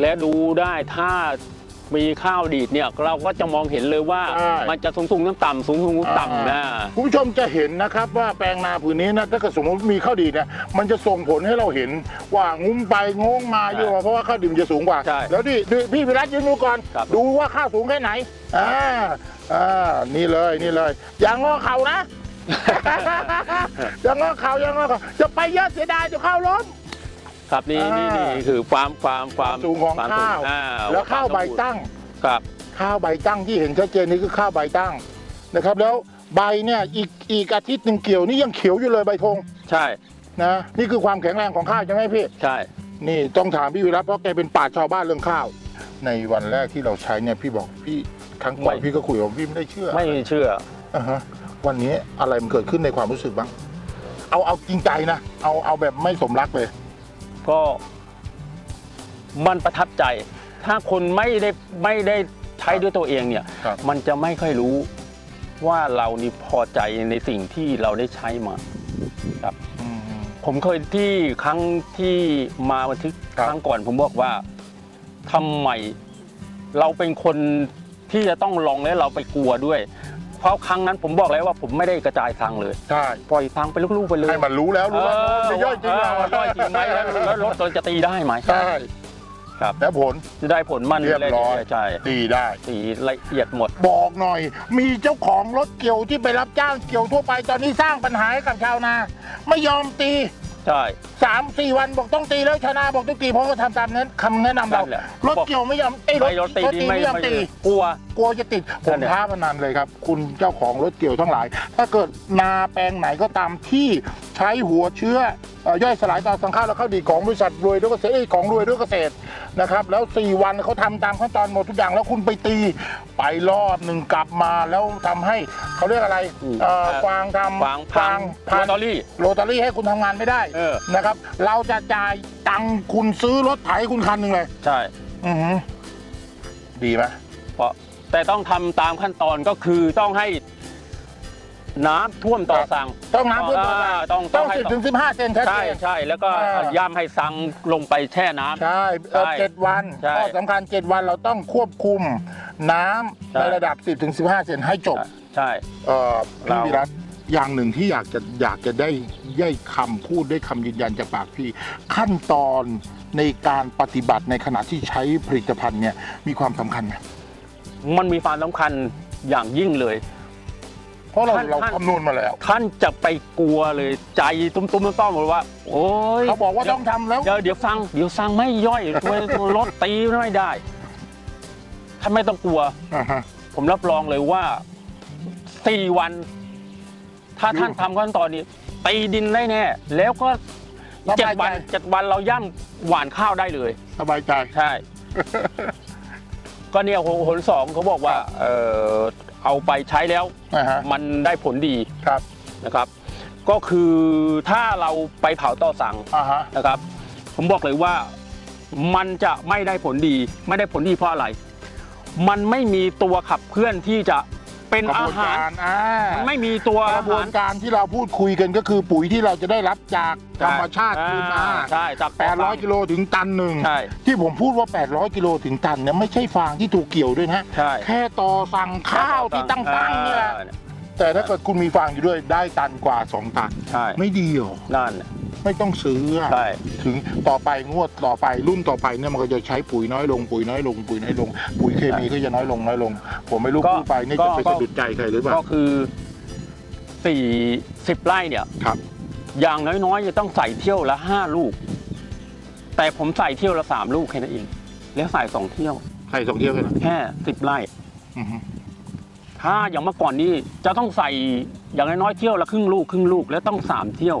และดูได้ถ้ามีข้าวดีดเนี่ยเราก็จะมองเห็นเลยว่าใช่ มันจะสูงสูงๆต่ำๆสูงสูงๆต่ำๆนะคุณผู้ชมจะเห็นนะครับว่าแปลงนาผืนนี้นะถ้าเกิดสมมติมีข้าวดีดเนี่ยมันจะส่งผลให้เราเห็นว่างุ้มไปงงมาอยู่เพราะว่าข้าวดีดมันจะสูงกว่าใช่แล้วดิดูพี่วิรัตยืนดูก่อนครับดูว่าข้าวสูงแค่ไหนอ่าอ่านี่เลยนี่เลย อย่างงอเข่านะอย่างงอเข่าอย่างงอเข่าจะไปเยอะเสียดายจะเข้าวล้ม ครับนี่อ่านี่นี่นี่คือความความความสูงของควมข้าว อ่แล้วข้าวใบคมสมบูรณ์ตั้ง ครับ ข้าวใบตั้งที่เห็นชัดเจนนี่คือข้าวใบตั้งนะครับ แล้วใบเนี่ยอีกอีกอาทิตย์หนึ่งเกี่ยวนี่ยังเขียวอยู่เลยใบธงใช่นะนี่คือความแข็งแรงของข้าวใช่ไหมพี่ ใช่ นี่ต้องถามพี่วิรัตเพราะแกเป็นป่าชญ์ชาวบ้านเรื่องข้าว ในวันแรกที่เราใช้เนี่ยพี่บอกพี่ครั้งก่อนพี่ก็คุยกับผมพี่ไม่ได้เชื่อไม่เชื่อ อ่าฮะวันนี้อะไรมันเกิดขึ้นในความรู้สึกบ้างเอาเอาจริงใจนะเอาเอาแบบไม่สมรักเลย ก็มันประทับใจ ถ้าคนไม่ได้ไม่ได้ใช้ด้วยตัวเองเนี่ย ครับ มันจะไม่ค่อยรู้ว่าเรานี่พอใจในสิ่งที่เราได้ใช้มา อืม ผมเคยที่ครั้งที่มาบันทึกครับครั้งก่อน ผมบอกว่าทำไมเราเป็นคนที่จะต้องลองและเราไปกลัวด้วย เพราะครั้งนั้นผมบอกแล้วว่าผมไม่ได้กระจายทางเลย ใช่ปล่อยทางไปลูกๆไปเลยให้มันรู้แล้วรู้ว่ามันจะย่อยจริงเอเราอย่อยจริงไหมแล้วแล้วรถเราจะตีได้ไหมใช่ครับแล้วผลจะได้ผลมันเรียบร้อยใช่ดีได้สีละเอียดหมด บอกหน่อย มีเจ้าของรถเกี่ยวที่ไปรับจ้างเกี่ยวทั่วไปตอนนี้สร้างปัญหาให้กับชาวนา ไม่ยอมตี ใช่ สามสี่วันบอกต้องตีแล้วชาวนาบอกต้องตีเพราะเขาทำตามนั้นคำแนะนำเรานั่นแหละ รถเกี่ยวไม่ยอมไอ้ยรถไม่รถตีรถนี่ตีไม่ไม่ยอมไม่ตี กลัว กลัวจะติดผนั่มนแหละ ท้าพนันเลยครับ คุณเจ้าของรถเกี่ยวทั้งหลาย ถ้าเกิดนาแปลงไหนก็ตามที่ ใช้หัวเชื้อเอ่อย่อยสลายต่อสังข้าวและข้าวดีของบริษัทรวยด้วยเกษตรเอ้ยของรวยด้วยเกษตรนะครับแล้ว 4 วันเขาทำตามขั้นตอนหมดทุกอย่างแล้วคุณไปตี ไปรอบหนึ่งกลับมาแล้วทำให้เขาเรียกอะไรอืมเอ่อเอ่อฟางทำฟางพังพัลอตเตอรี่โรตารี่ให้คุณทำงานไม่ได้เออนะครับเราจะจ่ายตังค์คุณซื้อรถไถให้คุณคันหนึ่งเลยใช่อือหือดีไหมเพราะแต่ต้องทำตามขั้นตอนก็คือต้องให้ น้ำท่วมต่อสั่งต้องน้ำเพื่อตัวอ่าสั่งต้องต้องให้สิบถึงสิบห้าเซนชัดใช่เจน ใช่แล้วก็อ่า ย่ำให้สั่งลงไปแช่น้ำ ใช่เอ่อใช่เจ็ดวันใช่ข้อสำคัญเจ็ดวันเราต้องควบคุมน้ำใช่ในระดับ 10ถึง15เซนให้จบใช่ เอ่อพี่เรา วิรัตอย่างหนึ่งที่อยากจะอยากจะได้ได้คำพูดได้คำยืนยันจากปากพี่ ขั้นตอนในการปฏิบัติในขณะที่ใช้ผลิตภัณฑ์เนี่ยมีความสำคัญไหม มันมีความสำคัญอย่างยิ่งเลย เพราะเราท่านเราท่านคำนวณมาแล้ว ท่านจะไปกลัวเลยใจตุ้มๆต้อมๆเลยว่า โอ้ยเขาบอกว่าต้องทำแล้ว เดี๋ยวเดี๋ยวฟังเดี๋ยวสั่งไม่ย่อยตัวตัวรถตีไม่ได้ท่านไม่ต้องกลัว อ่าฮะ ผมรับรองเลยว่าสี่วัน ถ้ารู้ท่านทำขั้นตอนนี้ตีดินได้แน่ แล้วก็สบายใจเจ็ดวันเจ็ดวันเราย่ำหว่านข้าวได้เลย สบายใจ ใช่ ก็เนี่ยหนหนสองเขาบอกว่าเออ เอาไปใช้แล้วนะฮะ มันได้ผลดีครับนะครับ ก็คือถ้าเราไปเผาต่อสั่งอ่าฮะนะครับ ผมบอกเลยว่ามันจะไม่ได้ผลดี ไม่ได้ผลดีเพราะอะไร มันไม่มีตัวขับเคลื่อนที่จะ เป็นกระบอาวนหารการอ่ามันไม่มีตัวกอาระบวหานรการที่เราพูดคุยกันก็คือปุ๋ยที่เราจะได้รับจากธรรมชาติอ่คืนมาใช่จาก800กิโลถึงตันหนึ่งใช่ที่ผมพูดว่า 800กิโลถึงตันเนี่ยไม่ใช่ฟางที่ถูกเกี่ยวด้วยนะใช่แค่ต่อสั่งข้าวที่ตั้งตั้งๆเนี่ยอ่าแต่ถ้าเกิดคุณมีฟางอยู่ด้วยได้ตันกว่า 2 ตันใช่ไม่ดีหรอนั่นน่ะ ไม่ต้องซื้ออะใช่ ถึงต่อไปงวดต่อไปรุ่นต่อไปเนี่ยมันก็จะใช้ปุ๋ยน้อยลงปุ๋ยน้อยลงปุ๋ยน้อยลง ปุ๋ยเคมีก็จะน้อยลงน้อยลง ผมไม่รู้ก็พูดไปนี่ก็จะไปก็ สะดุดใจใครหรือเปล่าก็คือสี่สิบไร่เนี่ย ครับอย่างน้อยๆจะต้องใส่เที่ยวละห้าลูก แต่ผมใส่เที่ยวละสามลูกแค่นั้นเองแล้วใส่สองเที่ยว ใครสองเที่ยวกันเหรอแค่สิบไร่ อือฮึถ้าอย่างเมื่อก่อนนี้จะต้องใส่อย่างน้อยๆเที่ยวละครึ่งลูกครึ่งลูกแล้วต้องสามเที่ยว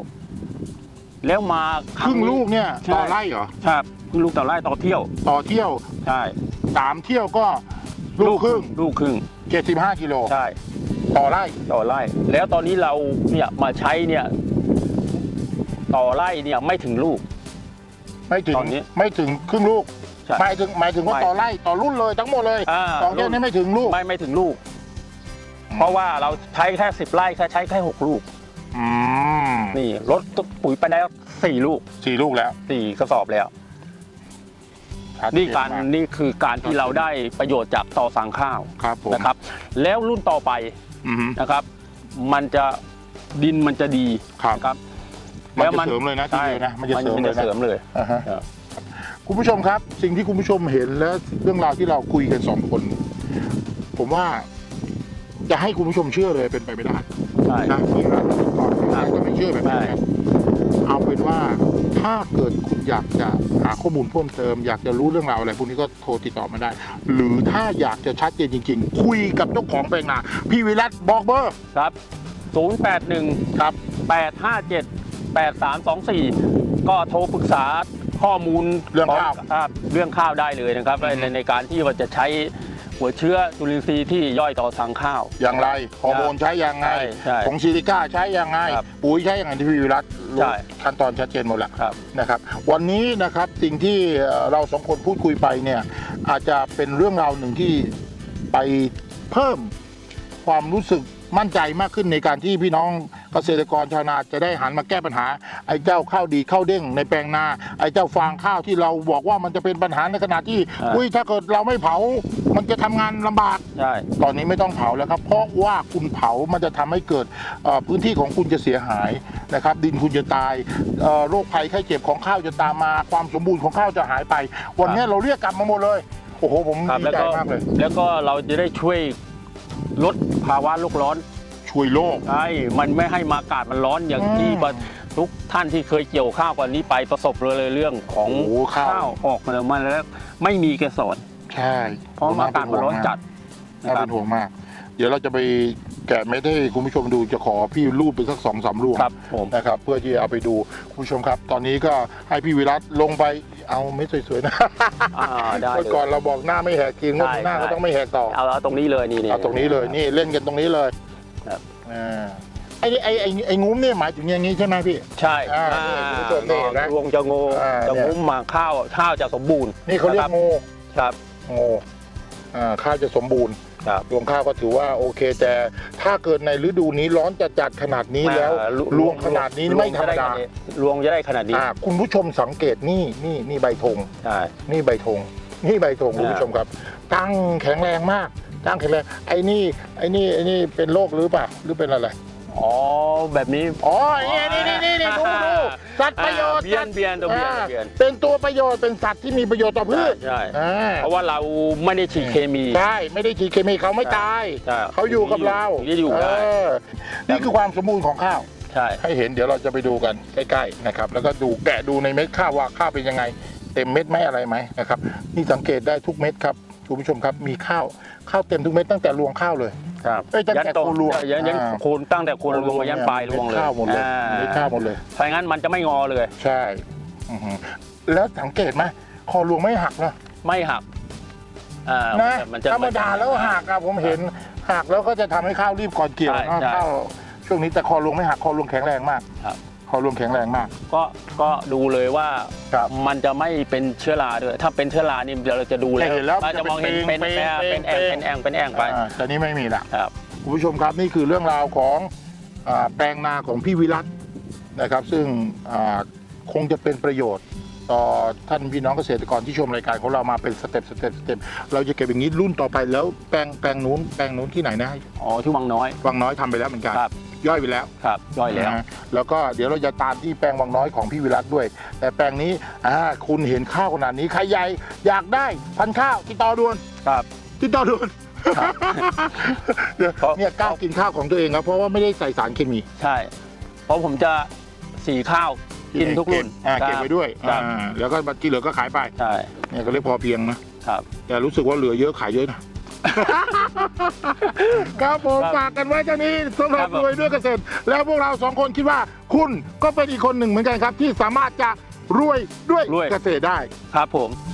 แล้วมาครึ่งนี้ลูกเนี่ยใช่ต่อไร่เหรอครับครึ่งลูกต่อไร่ต่อเที่ยวต่อเที่ยวใช่สามเที่ยวก็ลูกครึ่งลูกครึ่ง75กิโลใช่ต่อไร่ต่อไร่ แล้วตอนนี้เราเนี่ยมาใช้เนี่ยต่อไร่เนี่ยไม่ถึงลูก ไม่ถึงตอนนี้ไม่ถึงครึ่งลูกใช่หมายถึงหมายถึงว่าไม่ต่อไร่ต่อรุ่นเลยทั้งหมดเลยอ่าสองเที่ยวนี้ไม่ถึงลูกไม่ไม่ถึงลูก เพราะว่าเราใช้แค่สิบไร่แค่ใช้แค่หกลูก อืมนี่ลดปุ๋ยไปแล้วสี่ลูกสี่ลูกแล้วสี่กระสอบแล้วใช้ชัดเจนี่การม นี่คือการที่เราได้ประโยชน์จากต่อสั่งข้าวครับผม นะครับ แล้วรุ่นต่อไปอือฮึนะครับ มันจะดินมันจะดีครับนะครับมันจะเสริมเลยนะทีใช่เดียวนะมันจะเสริมมันเลจะยนะ เสริมเลย อ่าฮะครับ คุณผู้ชมครับ สิ่งที่คุณผู้ชมเห็นและเรื่องราวที่เราคุยกันสองคน ผมว่า จะให้คุณผู้ชมเชื่อเลยเป็นไปไม่ได้ใช่นะที่เราก่อนที่จะไม่เชื่อแบบนี้นะครับเอาเป็นว่าถ้าเกิดคุณอยากจะหาข้อมูลเพิ่มเติม อยากจะรู้เรื่องราวอะไรพวกนี้ก็โทรติดต่อมาได้ หรือถ้าอยากจะชัดเจนจริง ๆ คุยกับเจ้าของแปลงนาพี่วิรัตบอกเบอร์ครับ 081 ครับ 857 8324 ก็โทรปรึกษาข้อมูลเรื่องข้าวครับเรื่องข้าวได้เลยนะครับอืมในในการที่ว่าจะใช้ หัวเชื้อจุลินทรีย์ที่ย่อยต่อสังข้าว อย่างไรฮอร์โมนใช้ยังไงใช่ใช่ของซิลิก้าใช้ยังไง ครับปุ๋ยใช้ยังไงที่พี่วิรัตรู้ใช่ขั้นตอนชัดเจนหมดแล้วครับ นะครับ วันนี้นะครับสิ่งที่เอ่อเราสองคนพูดคุยไปเนี่ยอาจจะเป็นเรื่องราวหนึ่งที่ไปเพิ่มความรู้สึกมั่นใจมากขึ้นในการที่พี่น้อง เกษตรกรชาวนาจะได้หันมาแก้ปัญหา ไอ้เจ้าข้าวดีข้าวเด้งในแปลงนา ไอ้เจ้าฟางข้าวที่เราบอกว่ามันจะเป็นปัญหาในขณะที่อ่าอุ้ยถ้าเกิดเราไม่เผา มันจะทำงานลำบากใช่ตอนนี้ไม่ต้องเผาแล้วครับ เพราะว่าคุณเผามันจะทำให้เกิดเอ่อพื้นที่ของคุณจะเสียหายนะครับ ดินคุณจะตายเอ่อโรคภัยไข้เจ็บของข้าวจะตามมาความสมบูรณ์ของข้าวจะหายไป วันนี้เราเรียกกลับมาหมดเลยโอ้โหผมครับดีแล้วใจก็มากเลย แล้วก็เราจะได้ช่วยลดภาวะโลกร้อน ช่วยโลก ใช่ มันไม่ให้มาอากาศมันร้อนอย่างอืมที่ประทุกท่านที่เคยเกี่ยวข้าวก่อนนี้ไปประสบเลยเรื่องของโอ้โหข้าวข้าวออกมาแล้วมันแล้วไม่มีเกสรใช่เพราะอากาศมันร้อนจัดน่านะครัเป็บ นห่วงมาก เดี๋ยวเราจะไปแกะเม็ดให้คุณผู้ชมดูจะขอพี่รูปไปสักสองสามรูปครับผม นะครับ เพื่อที่จะเอาไปดูคุณผู้ชมครับ ตอนนี้ก็ให้พี่วิรัตลงไปเอาเม็ดสวยๆนะอ่าได้เมื่อเลก่อยนเราบอกหน้าไม่แหกจริงงวดใช่หน้าก็ใช่ต้องไม่แหกต่อ เอาเอาตรงนี้เลยนี่นี่เอาตรงนี้เลยนี่เล่นกันตรงนี้เลย ครับ อ่าไอ้นี่ไอ้ไอ้ไอ้งุ้มเนี่ยหมายถึงอย่างนี้ใช่ไหมพี่ ใช่อ่าอ่านี่คุณผู้ชมนี่เห็นไหมรวงจะโงอ่าจะเนี่ย งุ้มมาข้าวข้าวจะสมบูรณ์นี่เขาเรียนะคกบโง่ครับโง่อ่าข้าวจะสมบูรณ์ครับรวงข้าวก็ถือว่าโอเค แต่ถ้าเกิดในฤดูนี้ร้อนจะจัดขนาดนี้แล้วอ่ารวงขนาดนี้ไม่ธรรมดารวงจะได้ขนาดนี้อ่าคุณผู้ชมสังเกตนี่นี่นี่ใบธงใช่นี่ใบธง นี่ใบธงอ่าคุณผู้ชมครับ ตั้งแข็งแรงมาก ตั้งแข็งแรงไอ้นี่ไอ้นี่ไอ้นี่เป็นโรคหรือเปล่าหรือเป็นอะไรอ๋อแบบนี้อ๋อนี่นี่นี่นี่นี่ดูดูสัตว์ประโยชน์เบียนเบียนตัวเบียนอ่าเบียนเป็นตัวประโยชน์เป็นสัตว์ที่มีประโยชน์ต่อพืชใช่อ่าเพราะว่าเราไม่ได้ฉีดเคมีใช่ไม่ได้ฉีดเคมีเขาไม่ตายใช่เขาอยู่กับเราที่อยู่ได้เออนี่คือความสมบูรณ์ของข้าวใช่ให้เห็นเดี๋ยวเราจะไปดูกันใกล้ๆนะครับแล้วก็ดูแกะดูในเม็ดข้าวว่าข้าวเป็นยังไง เต็มเม็ดไหมอะไรไหมนะครับนี่สังเกตได้ทุกเม็ดครับคุณผู้ชมครับมีข้าวข้าวเต็มทุกเม็ดตั้งแต่รวงข้าวเลยครับเอ้ยตั้งแต่โตโคนรวงยันยันอ่า โคนตั้งแต่โคนรวงมายันปลายรวงเลยม็ดข้าวหมดเลยอ่าเม็ดข้าวหมดเลย ถ้างั้นมันจะไม่งอเลย ใช่อือฮึแล้วสังเกตไหมคอรวงไม่หักนะไม่หักอ่านะมันจะธรรมดาแล้วหักอะผมเห็นหักแล้วก็จะทำให้ข้าวรีบก่อนเกี่ยวใช่นะใช่ข้าวช่วงนี้แต่คอรวงไม่หักคอรวงแข็งแรงมากครับ คอรวงแข็งแรงมาก ก็ก็ดูเลยว่าครับมันจะไม่เป็นเชื้อราด้วยถ้าเป็นเชื้อรานี่เดี๋ยเราจะดูแล้วจะเห็นแล้วเราจะมองเห็นเป็นนเป้งเป็นเป้งเป็นแองเป็นแองเป็นแองไปอ่าแต่นี้ไม่มีละ ครับ คุณผู้ชมครับนี่คือเรื่องราวของอาแปลงนาของพี่วิรัตนะครับ ซึ่งอ่าคงจะเป็นประโยชน์ ต่อท่านพี่น้องเกษตรกรที่ชมรายการของเรามาเป็นสเต็ปสเต็ปสเต็ปเราจะเก็บอย่างนี้รุ่นต่อไปแล้วแปลงแปลงนู้นแปลงนู้นที่ไหนนะอ๋อที่วังน้อย วังน้อยทำไปแล้วเหมือนกันครับ ย่อยไปแล้วครับย่อยแล้ว นะฮะแล้วก็เดี๋ยวเราจะตามที่แปลงวังน้อยของพี่วิรัตด้วย แต่แปลงนี้อ่าคุณเห็นข้าวขนาดนี้ใครใหญ่อยากได้พันธุ์ข้าวติดต่อด่วนครับ ติดต่อด่วนครับเดี๋ยวเพราะ เนี่ยกล้ากินข้าวของตัวเองครับเพราะว่าไม่ได้ใส่สารเคมีใช่ เพราะผมจะสีข้าวกินทุกรุ่นอ่าครับเก็บไว้ด้วยครับอ่าแล้วก็ที่เหลือก็ขายไปใช่เนี่ยก็เรียกพอเพียงนะครับแต่รู้สึกว่าเหลือเยอะขายเยอะนะ ครับผมครับฝากกันไว้เท่านี้สำหรับครับผมรวยด้วยเกษตร แล้วพวกเราสองคนคิดว่าคุณก็เป็นอีกคนหนึ่งเหมือนกันครับ ที่สามารถจะรวยด้วยเกษตรได้ครับผมส